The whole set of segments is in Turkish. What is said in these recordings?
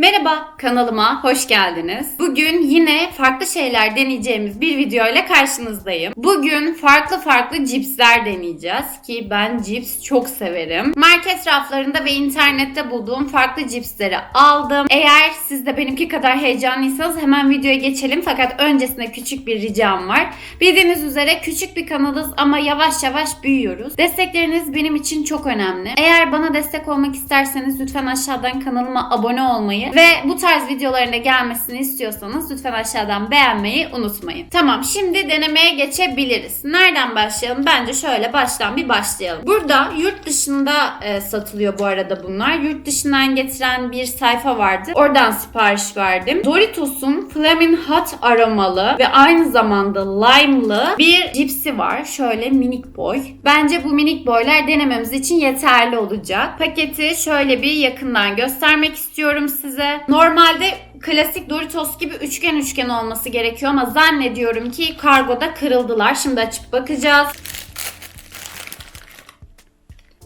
Merhaba, kanalıma hoş geldiniz. Bugün yine farklı şeyler deneyeceğimiz bir video ile karşınızdayım. Bugün farklı farklı cipsler deneyeceğiz ki ben cips çok severim. Market raflarında ve internette bulduğum farklı cipsleri aldım. Eğer siz de benimki kadar heyecanlıysanız hemen videoya geçelim. Fakat öncesinde küçük bir ricam var. Bildiğiniz üzere küçük bir kanalız ama yavaş yavaş büyüyoruz. Destekleriniz benim için çok önemli. Eğer bana destek olmak isterseniz lütfen aşağıdan kanalıma abone olmayı ve bu tarz videoların da gelmesini istiyorsanız lütfen aşağıdan beğenmeyi unutmayın. Tamam şimdi denemeye geçebiliriz. Nereden başlayalım? Bence şöyle baştan bir başlayalım. Burada yurt dışında e, satılıyor bu arada bunlar. Yurt dışından getiren bir sayfa vardı. Oradan sipariş verdim. Doritos'un Flamin' Hot aromalı ve aynı zamanda lime'lı bir cipsi var. Şöyle minik boy. Bence bu minik boylar denememiz için yeterli olacak. Paketi şöyle bir yakından göstermek istiyorum size. Normalde klasik Doritos gibi üçgen üçgen olması gerekiyor ama zannediyorum ki kargoda kırıldılar. Şimdi açıp bakacağız.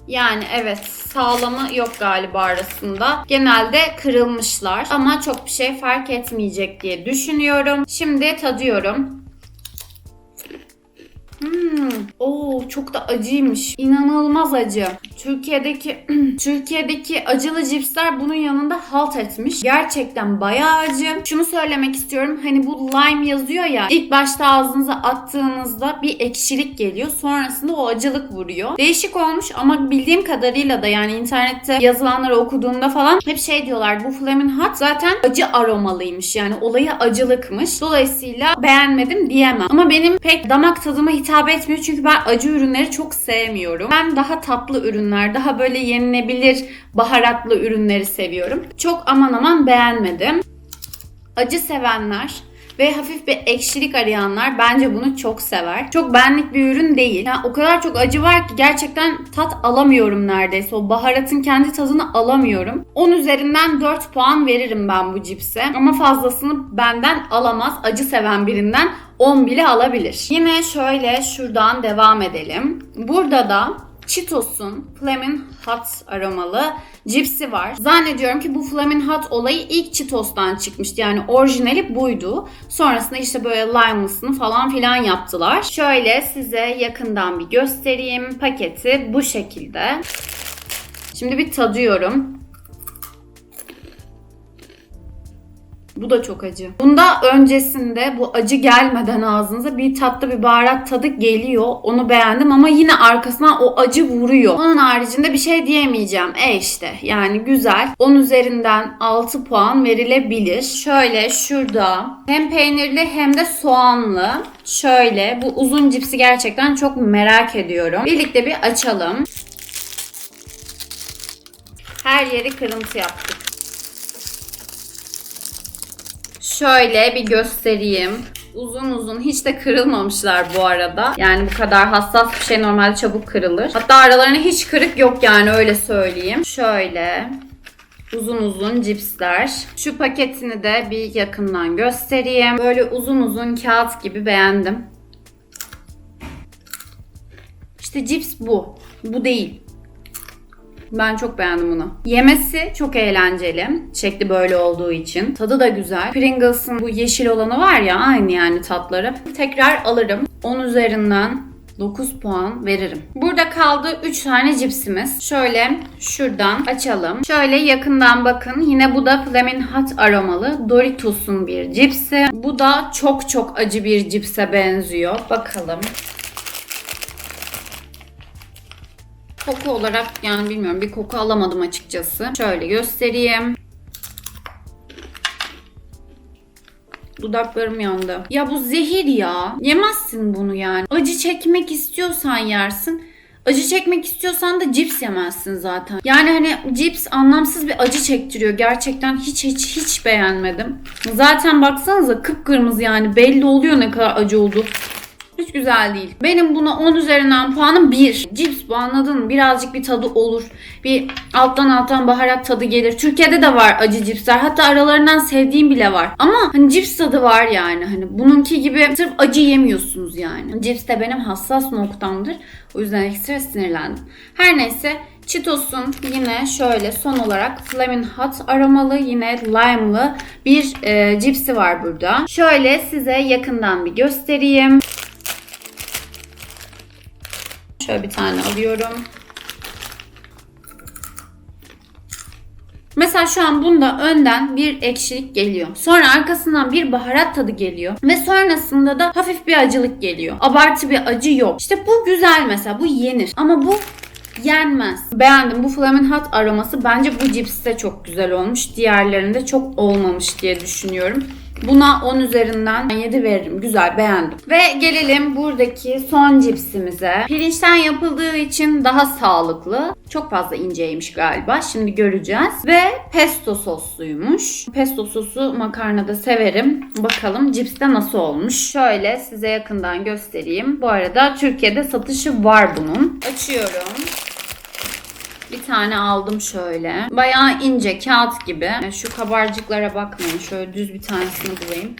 Yani evet sağlamı yok galiba arasında. Genelde kırılmışlar ama çok bir şey fark etmeyecek diye düşünüyorum. Şimdi tadıyorum. Hmm. Oo çok da acıymış. İnanılmaz acı. Türkiye'deki Türkiye'deki acılı cipsler bunun yanında halt etmiş. Gerçekten bayağı acı. Şunu söylemek istiyorum. Hani bu lime yazıyor ya. İlk başta ağzınıza attığınızda bir ekşilik geliyor. Sonrasında o acılık vuruyor. Değişik olmuş ama bildiğim kadarıyla da yani internette yazılanları okuduğumda falan hep şey diyorlar. Bu Flamin' Hot zaten acı aromalıymış. Yani olayı acılıkmış. Dolayısıyla beğenmedim diyemem. Ama benim pek damak tadıma hitap etmiyor çünkü ben acı ürünleri çok sevmiyorum. Ben daha tatlı ürünler, daha böyle yenilebilir baharatlı ürünleri seviyorum. Çok aman aman beğenmedim. Acı sevenler ve hafif bir ekşilik arayanlar bence bunu çok sever. Çok benlik bir ürün değil. Yani o kadar çok acı var ki gerçekten tat alamıyorum neredeyse. O baharatın kendi tadını alamıyorum. 10 üzerinden 4 puan veririm ben bu cipse. Ama fazlasını benden alamaz. Acı seven birinden 10 bile alabilir. Yine şöyle şuradan devam edelim. Burada da Cheetos'un Flamin' Hot aromalı cipsi var. Zannediyorum ki bu Flamin' Hot olayı ilk Cheetos'tan çıkmıştı. Yani orijinali buydu. Sonrasında işte böyle lime'lısını falan filan yaptılar. Şöyle size yakından bir göstereyim. Paketi bu şekilde. Şimdi bir tadıyorum. Bu da çok acı. Bunda öncesinde bu acı gelmeden ağzınıza bir tatlı bir baharat tadı geliyor. Onu beğendim ama yine arkasından o acı vuruyor. Onun haricinde bir şey diyemeyeceğim. E işte yani güzel. 10 üzerinden 6 puan verilebilir. Şöyle şurada hem peynirli hem de soğanlı. Şöyle bu uzun cipsi gerçekten çok merak ediyorum. Birlikte bir açalım. Her yeri kırıntı yaptık. Şöyle bir göstereyim. Uzun uzun hiç de kırılmamışlar bu arada. Yani bu kadar hassas bir şey normalde çabuk kırılır. Hatta aralarında hiç kırık yok yani öyle söyleyeyim. Şöyle uzun uzun cipsler. Şu paketini de bir yakından göstereyim. Böyle uzun uzun kağıt gibi beğendim. İşte cips bu. Bu değil. Ben çok beğendim bunu. Yemesi çok eğlenceli. Şekli böyle olduğu için. Tadı da güzel. Pringles'ın bu yeşil olanı var ya aynı yani tatları. Tekrar alırım. 10 üzerinden 9 puan veririm. Burada kaldı 3 tane cipsimiz. Şöyle şuradan açalım. Şöyle yakından bakın. Yine bu da Flamin' Hot aromalı Doritos'un bir cipsi. Bu da çok çok acı bir cipse benziyor. Bakalım. Koku olarak yani bilmiyorum bir koku alamadım açıkçası. Şöyle göstereyim. Dudaklarım yandı. Ya bu zehir ya. Yemezsin bunu yani. Acı çekmek istiyorsan yersin. Acı çekmek istiyorsan da cips yemezsin zaten. Yani hani cips anlamsız bir acı çektiriyor. Gerçekten hiç hiç hiç beğenmedim. Zaten baksanıza kıpkırmızı yani belli oluyor ne kadar acı oldu. Güzel değil. Benim buna 10 üzerinden puanım 1. Cips bu anladın mı? Birazcık bir tadı olur. Bir alttan alttan baharat tadı gelir. Türkiye'de de var acı cipsler. Hatta aralarından sevdiğim bile var. Ama hani cips tadı var yani. Hani bununki gibi sırf acı yemiyorsunuz yani. Cips de benim hassas noktamdır. O yüzden ekstra sinirlendim. Her neyse Cheetos'un yine şöyle son olarak Flamin' Hot aromalı yine lime'lı bir e, cipsi var burada. Şöyle size yakından bir göstereyim. Şöyle bir tane alıyorum. Mesela şu an bunda önden bir ekşilik geliyor. Sonra arkasından bir baharat tadı geliyor. Ve sonrasında da hafif bir acılık geliyor. Abartı bir acı yok. İşte bu güzel mesela. Bu yenir. Ama bu yenmez. Beğendim. Bu Flamin' Hot aroması bence bu cips de çok güzel olmuş. Diğerlerinde çok olmamış diye düşünüyorum. Buna 10 üzerinden 7 veririm. Güzel beğendim. Ve gelelim buradaki son cipsimize. Pirinçten yapıldığı için daha sağlıklı. Çok fazla inceymiş galiba. Şimdi göreceğiz. Ve pesto sosluymuş. Pesto sosu makarnada severim. Bakalım cipste nasıl olmuş. Şöyle size yakından göstereyim. Bu arada Türkiye'de satışı var bunun. Açıyorum. Bir tane aldım şöyle. Bayağı ince kağıt gibi. Şu kabarcıklara bakmayın. Şöyle düz bir tanesini bulayım.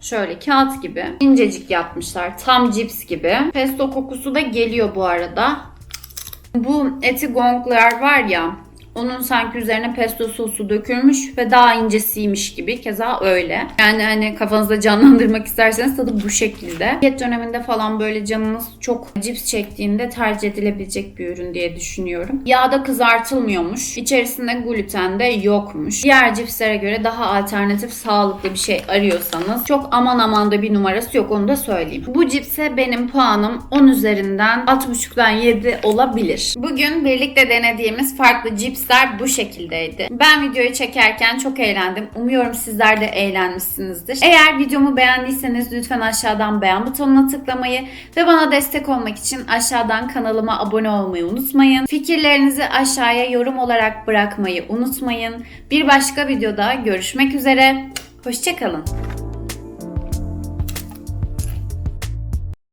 Şöyle kağıt gibi. incecik yapmışlar. Tam cips gibi. Pesto kokusu da geliyor bu arada. Bu eti gonglar var ya. Onun sanki üzerine pesto sosu dökülmüş ve daha incesiymiş gibi. Keza öyle. Yani hani kafanızda canlandırmak isterseniz tadı bu şekilde. Diyet döneminde falan böyle canınız çok cips çektiğinde tercih edilebilecek bir ürün diye düşünüyorum. Yağda kızartılmıyormuş. İçerisinde gluten de yokmuş. Diğer cipslere göre daha alternatif sağlıklı bir şey arıyorsanız çok aman aman da bir numarası yok onu da söyleyeyim. Bu cipse benim puanım 10 üzerinden 6.5'dan 7 olabilir. Bugün birlikte denediğimiz farklı cipsler bu şekildeydi. Ben videoyu çekerken çok eğlendim. Umuyorum sizler de eğlenmişsinizdir. Eğer videomu beğendiyseniz lütfen aşağıdan beğen butonuna tıklamayı ve bana destek olmak için aşağıdan kanalıma abone olmayı unutmayın. Fikirlerinizi aşağıya yorum olarak bırakmayı unutmayın. Bir başka videoda görüşmek üzere. Hoşçakalın.